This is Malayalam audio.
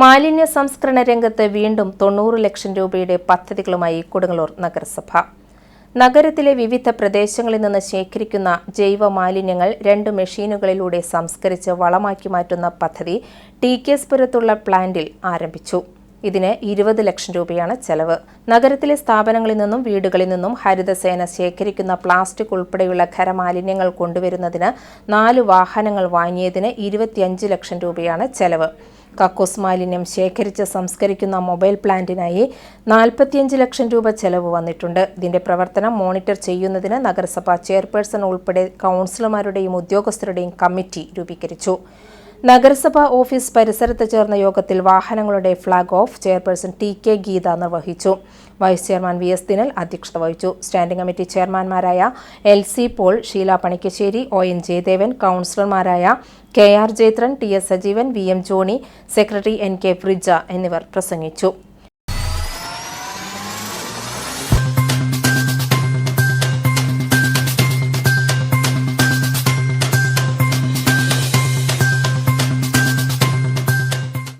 മാലിന്യ സംസ്കരണ രംഗത്ത് വീണ്ടും തൊണ്ണൂറ് ലക്ഷം രൂപയുടെ പദ്ധതികളുമായി കൊടുങ്ങല്ലൂർ നഗരസഭ. നഗരത്തിലെ വിവിധ പ്രദേശങ്ങളിൽ നിന്ന് ശേഖരിക്കുന്ന ജൈവ മാലിന്യങ്ങൾ രണ്ട് മെഷീനുകളിലൂടെ സംസ്കരിച്ച് വളമാക്കി മാറ്റുന്ന പദ്ധതി ടി കെ സ്പുരത്തുള്ള പ്ലാന്റിൽ ആരംഭിച്ചു. ഇതിന് ഇരുപത് ലക്ഷം രൂപയാണ് ചെലവ്. നഗരത്തിലെ സ്ഥാപനങ്ങളിൽ നിന്നും വീടുകളിൽ നിന്നും ഹരിതസേന ശേഖരിക്കുന്ന പ്ലാസ്റ്റിക് ഉൾപ്പെടെയുള്ള ഖരമാലിന്യങ്ങൾ കൊണ്ടുവരുന്നതിന് നാല് വാഹനങ്ങൾ വാങ്ങിയതിന് ഇരുപത്തിയഞ്ച് ലക്ഷം രൂപയാണ് ചെലവ്. കക്കൂസ് മാലിന്യം ശേഖരിച്ച് സംസ്കരിക്കുന്ന മൊബൈൽ പ്ലാന്റിനായി നാൽപ്പത്തിയഞ്ച് ലക്ഷം രൂപ ചെലവ് വന്നിട്ടുണ്ട്. ഇതിന്റെ പ്രവർത്തനം മോണിറ്റർ ചെയ്യുന്നതിന് നഗരസഭ ചെയർപേഴ്സൺ ഉൾപ്പെടെ കൗൺസിലർമാരുടെയും ഉദ്യോഗസ്ഥരുടെയും കമ്മിറ്റി രൂപീകരിച്ചു. നഗരസഭാ ഓഫീസ് പരിസരത്ത് ചേർന്ന യോഗത്തിൽ വാഹനങ്ങളുടെ flag off chairperson T K Geetha നിർവഹിച്ചു. Vice chairman V S Dinal അധ്യക്ഷത വഹിച്ചു. Standing committee ചെയർമാൻമാരായ L C Paul Sheela Panikkassery O N Jayadevan കൗൺസിലർമാരായ K R Jayathran T S Sajeevan V M Johnny secretary N K Frija എന്നിവർ പ്രസംഗിച്ചു.